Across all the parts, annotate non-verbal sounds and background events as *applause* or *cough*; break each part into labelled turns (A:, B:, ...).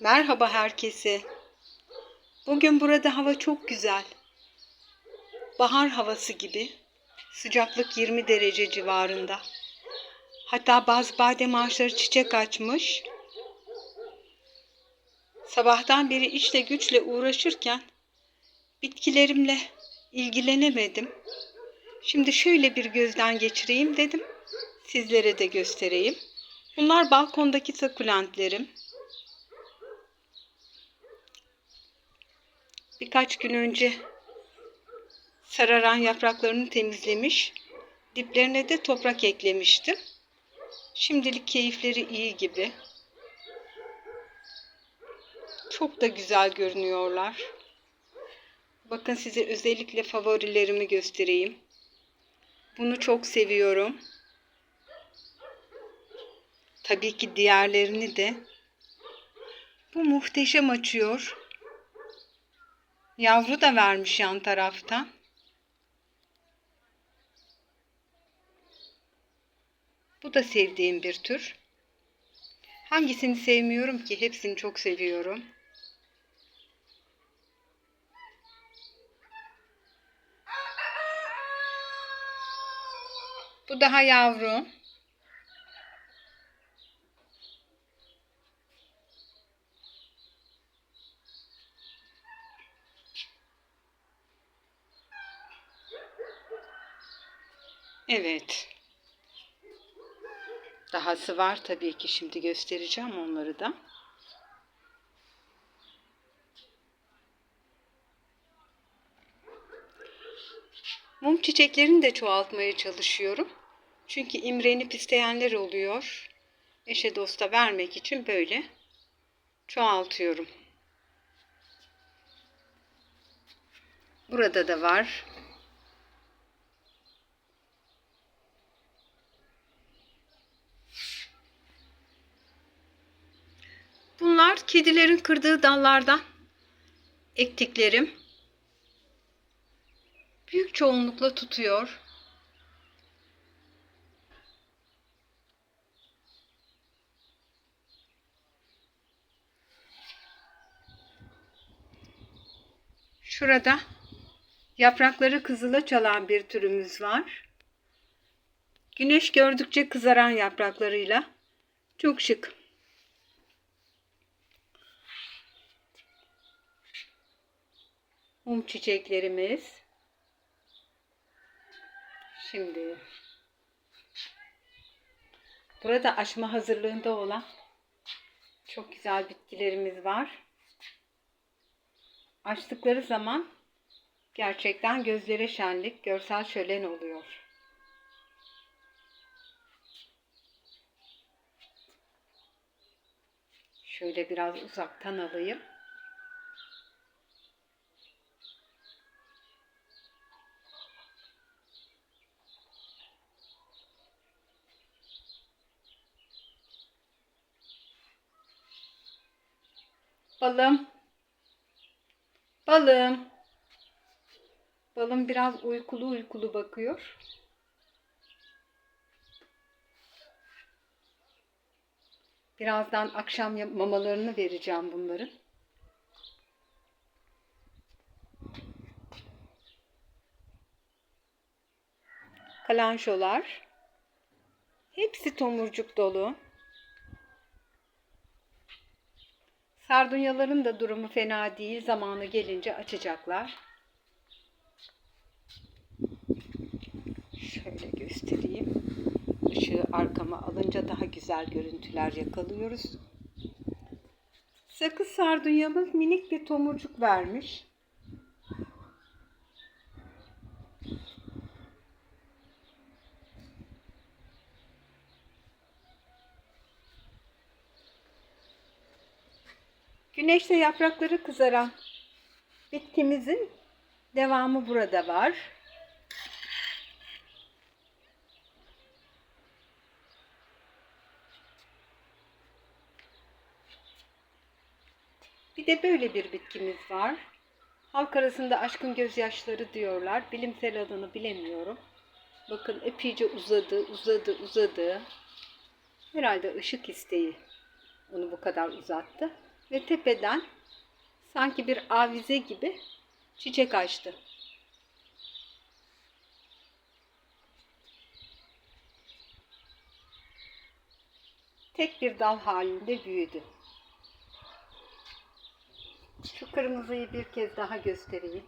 A: Merhaba herkese. Bugün burada hava çok güzel. Bahar havası gibi. Sıcaklık 20 derece civarında. Hatta bazı badem ağaçları çiçek açmış. Sabahtan beri işle güçle uğraşırken bitkilerimle ilgilenemedim. Şimdi şöyle bir gözden geçireyim dedim. Sizlere de göstereyim. Bunlar balkondaki sakulentlerim. Birkaç gün önce sararan yapraklarını temizlemiş. Diplerine de toprak eklemiştim. Şimdilik keyifleri iyi gibi. Çok da güzel görünüyorlar. Bakın size özellikle favorilerimi göstereyim. Bunu çok seviyorum. Tabii ki diğerlerini de. Bu muhteşem açıyor. Yavru da vermiş yan tarafta. Bu da sevdiğim bir tür. Hangisini sevmiyorum ki? Hepsini çok seviyorum. Bu daha yavru. Evet. Dahası var tabii ki şimdi göstereceğim onları da. Mum çiçeklerini de çoğaltmaya çalışıyorum. Çünkü imrenip isteyenler oluyor. Eşe dosta vermek için böyle çoğaltıyorum. Burada da var. Bunlar kedilerin kırdığı dallardan ektiklerim. Büyük çoğunlukla tutuyor. Şurada yaprakları kızıla çalan bir türümüz var. Güneş gördükçe kızaran yapraklarıyla çok şık. Mum çiçeklerimiz. Şimdi burada aşma hazırlığında olan çok güzel bitkilerimiz var. Açtıkları zaman gerçekten gözlere şenlik, görsel şölen oluyor. Şöyle biraz uzaktan alayım. Balım. Balım. Balım biraz uykulu uykulu bakıyor. Birazdan akşam mamalarını vereceğim bunların. Kalanşolar. Hepsi tomurcuk dolu. Sardunyaların da durumu fena değil. Zamanı gelince açacaklar. Şöyle göstereyim. Işığı arkama alınca daha güzel görüntüler yakalıyoruz. Sakız sardunyamız minik bir tomurcuk vermiş. Güneşte yaprakları kızaran bitkimizin devamı burada var. Bir de böyle bir bitkimiz var. Halk arasında aşkın gözyaşları diyorlar. Bilimsel adını bilemiyorum. Bakın epeyce uzadı, uzadı, uzadı. Herhalde ışık isteği onu bu kadar uzattı. Ve tepeden sanki bir avize gibi çiçek açtı. Tek bir dal halinde büyüdü. Şu kırmızıyı bir kez daha göstereyim.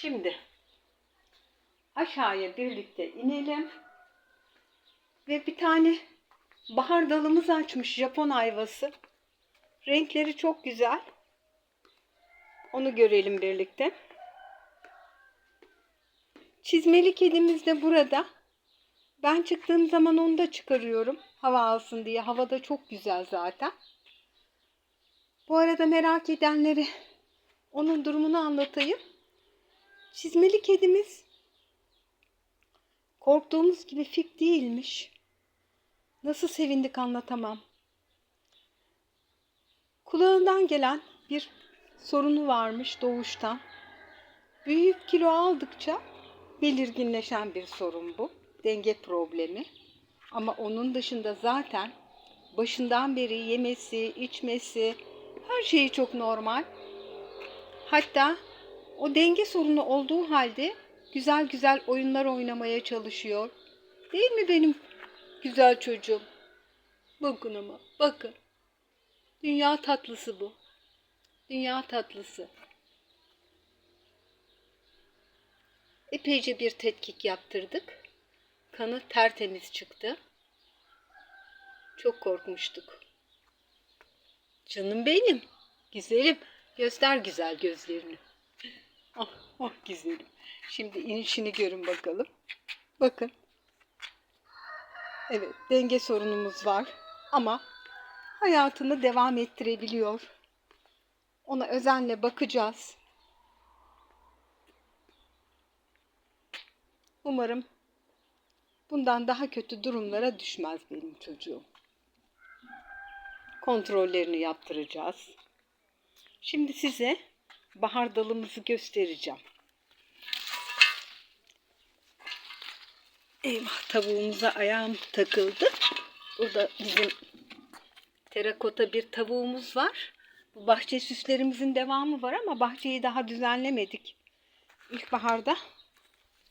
A: Şimdi aşağıya birlikte inelim. Ve bir tane bahar dalımız açmış Japon ayvası. Renkleri çok güzel. Onu görelim birlikte. Çizmeli kedimiz de burada. Ben çıktığım zaman onu da çıkarıyorum. Hava alsın diye. Hava da çok güzel zaten. Bu arada merak edenleri onun durumunu anlatayım. Çizmeli kedimiz korktuğumuz gibi fik değilmiş. Nasıl sevindik anlatamam. Kulağından gelen bir sorunu varmış doğuştan. Büyüyüp kilo aldıkça belirginleşen bir sorun bu. Denge problemi. Ama onun dışında zaten başından beri yemesi, içmesi her şeyi çok normal. Hatta o denge sorunu olduğu halde güzel güzel oyunlar oynamaya çalışıyor. Değil mi benim güzel çocuğum? Bakın ama bakın. Dünya tatlısı bu. Dünya tatlısı. Epeyce bir tetkik yaptırdık. Kanı tertemiz çıktı. Çok korkmuştuk. Canım benim. Güzelim. Göster güzel gözlerini. *laughs* Ah, ah güzelim. Şimdi inişini görün bakalım. Bakın. Evet, denge sorunumuz var ama hayatını devam ettirebiliyor. Ona özenle bakacağız. Umarım bundan daha kötü durumlara düşmez benim çocuğum. Kontrollerini yaptıracağız. Şimdi size bahar dalımızı göstereceğim. Eyvah tavuğumuza ayağım takıldı. Burada bizim terakota bir tavuğumuz var. Bu bahçe süslerimizin devamı var ama bahçeyi daha düzenlemedik. İlkbaharda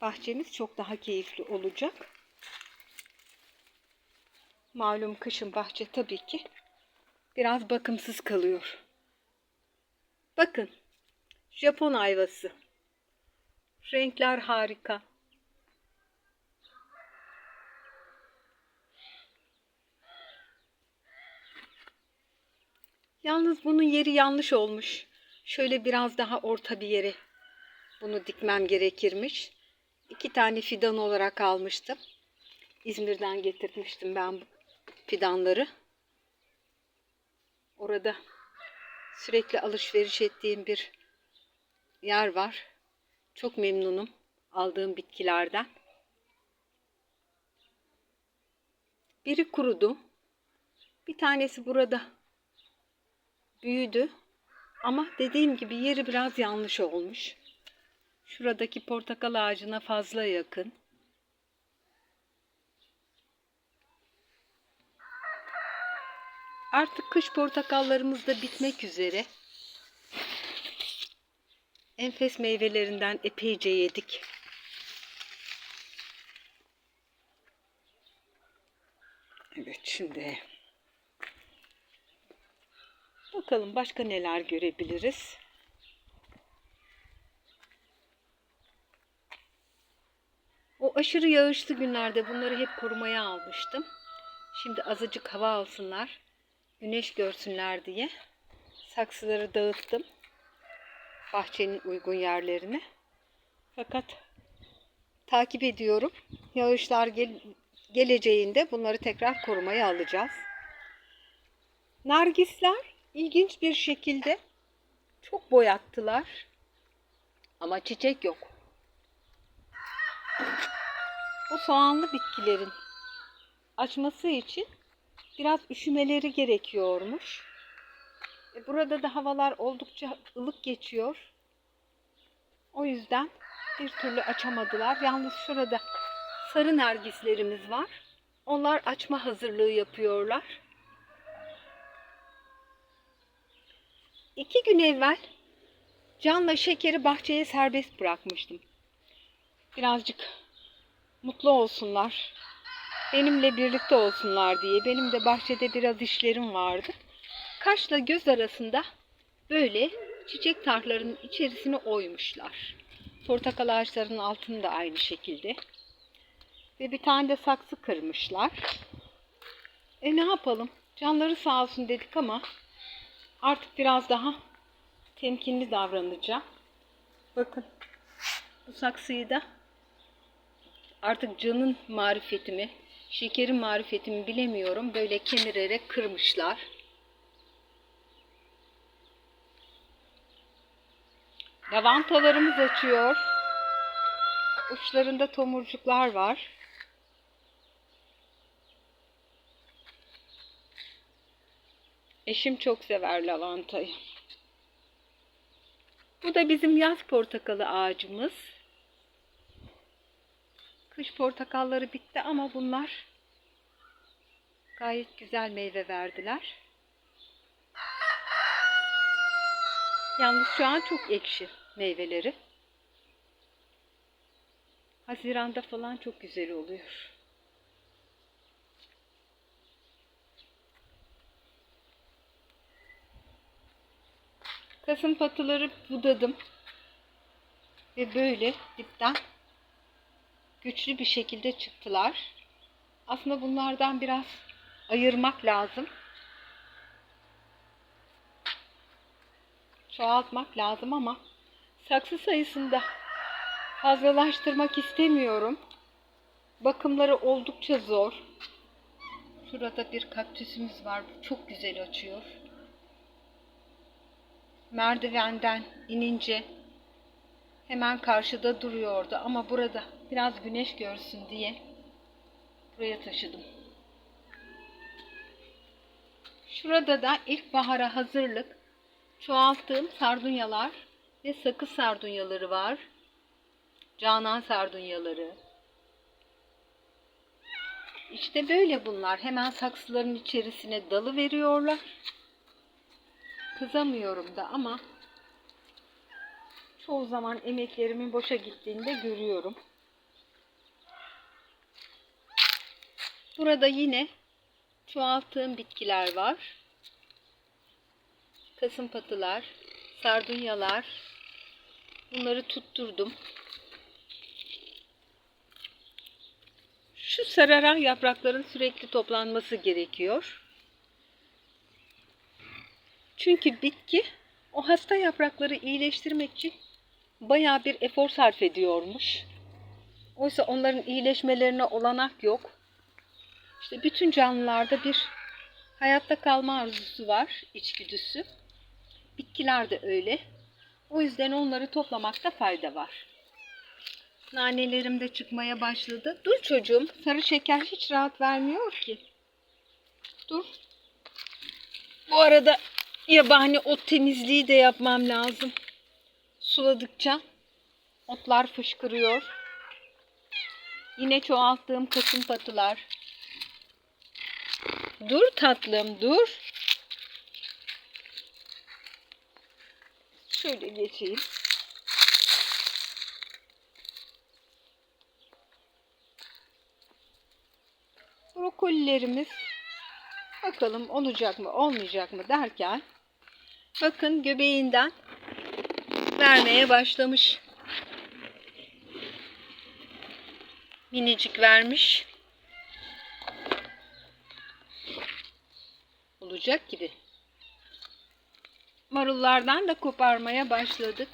A: bahçemiz çok daha keyifli olacak. Malum kışın bahçe tabii ki biraz bakımsız kalıyor. Bakın Japon ayvası. Renkler harika. Yalnız bunun yeri yanlış olmuş. Şöyle biraz daha orta bir yere bunu dikmem gerekirmiş. İki tane fidan olarak almıştım. İzmir'den getirmiştim ben bu fidanları. Orada sürekli alışveriş ettiğim bir yer var. Çok memnunum aldığım bitkilerden. Biri kurudu. Bir tanesi burada büyüdü. Ama dediğim gibi yeri biraz yanlış olmuş. Şuradaki portakal ağacına fazla yakın. Artık kış portakallarımız da bitmek üzere. Enfes meyvelerinden epeyce yedik. Evet şimdi bakalım başka neler görebiliriz. O aşırı yağışlı günlerde bunları hep korumaya almıştım. Şimdi azıcık hava alsınlar, güneş görsünler diye saksıları dağıttım bahçenin uygun yerlerine. Fakat takip ediyorum. Yağışlar gel geleceğinde bunları tekrar korumaya alacağız. Nargisler ilginç bir şekilde çok boyattılar. Ama çiçek yok. Bu soğanlı bitkilerin açması için biraz üşümeleri gerekiyormuş. E, Burada da havalar oldukça ılık geçiyor. O yüzden bir türlü açamadılar. Yalnız şurada sarı nergislerimiz var. Onlar açma hazırlığı yapıyorlar. İki gün evvel Can'la Şeker'i bahçeye serbest bırakmıştım. Birazcık mutlu olsunlar. Benimle birlikte olsunlar diye. Benim de bahçede biraz işlerim vardı. Kaşla göz arasında böyle çiçek tarhlarının içerisine oymuşlar. Portakal ağaçlarının altını da aynı şekilde. Ve bir tane de saksı kırmışlar. E ne yapalım? Canları sağ olsun dedik ama artık biraz daha temkinli davranacağım. Bakın bu saksıyı da artık canın marifetimi, şekerin marifetimi bilemiyorum. Böyle kemirerek kırmışlar. Lavantalarımız açıyor. Uçlarında tomurcuklar var. Eşim çok sever lavantayı. Bu da bizim yaz portakalı ağacımız. Kış portakalları bitti ama bunlar gayet güzel meyve verdiler. Yalnız şu an çok ekşi meyveleri. Haziranda falan çok güzel oluyor. Kasım patıları budadım. Ve böyle dipten güçlü bir şekilde çıktılar. Aslında bunlardan biraz ayırmak lazım. Çoğaltmak lazım ama saksı sayısında fazlalaştırmak istemiyorum. Bakımları oldukça zor. Şurada bir kaktüsümüz var. Bu çok güzel açıyor. Merdivenden inince hemen karşıda duruyordu ama burada biraz güneş görsün diye buraya taşıdım. Şurada da ilkbahara hazırlık çoğalttığım sardunyalar ve sakız sardunyaları var. Canan sardunyaları. İşte böyle bunlar. Hemen saksıların içerisine dalı veriyorlar. Kızamıyorum da ama çoğu zaman emeklerimin boşa gittiğini de görüyorum. Burada yine çoğalttığım bitkiler var. Kasım patılar, sardunyalar. Bunları tutturdum. Şu sararan yaprakların sürekli toplanması gerekiyor. Çünkü bitki o hasta yaprakları iyileştirmek için bayağı bir efor sarf ediyormuş. Oysa onların iyileşmelerine olanak yok. İşte bütün canlılarda bir hayatta kalma arzusu var, içgüdüsü. Bitkiler de öyle. O yüzden onları toplamakta fayda var. Nanelerim de çıkmaya başladı. Dur çocuğum, sarı şeker hiç rahat vermiyor ki. Dur. Bu arada yabani ot temizliği de yapmam lazım. Suladıkça otlar fışkırıyor. Yine çoğalttığım kasım patılar. Dur tatlım dur. Şöyle geçeyim. Brokolilerimiz bakalım olacak mı olmayacak mı derken bakın göbeğinden vermeye başlamış. Minicik vermiş. Olacak gibi. Marullardan da koparmaya başladık.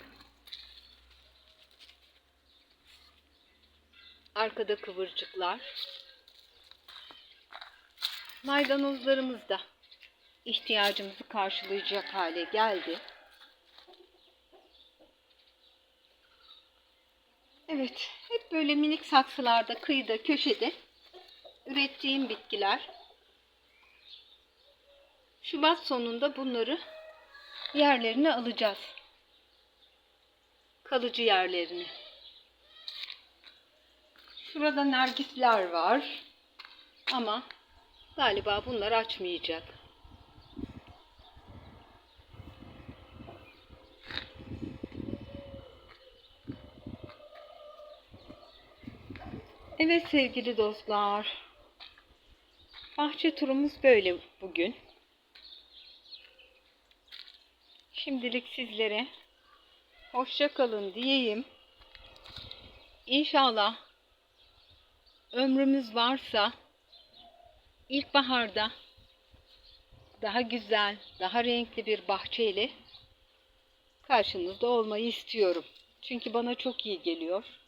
A: Arkada kıvırcıklar. Maydanozlarımız da ihtiyacımızı karşılayacak hale geldi. Evet, hep böyle minik saksılarda, kıyıda, köşede ürettiğim bitkiler. Şubat sonunda bunları yerlerine alacağız. Kalıcı yerlerini. Şurada nergisler var. Ama galiba bunlar açmayacak. Evet sevgili dostlar. Bahçe turumuz böyle bugün. Şimdilik sizlere hoşça kalın diyeyim. İnşallah ömrümüz varsa ilkbaharda daha güzel, daha renkli bir bahçeyle karşınızda olmayı istiyorum. Çünkü bana çok iyi geliyor.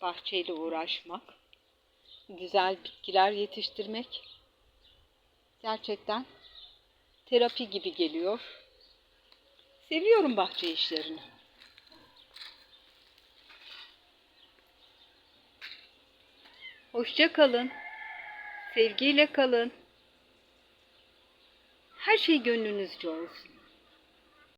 A: Bahçeyle uğraşmak, güzel bitkiler yetiştirmek gerçekten terapi gibi geliyor. Seviyorum bahçe işlerini. Hoşça kalın. Sevgiyle kalın. Her şey gönlünüzce olsun.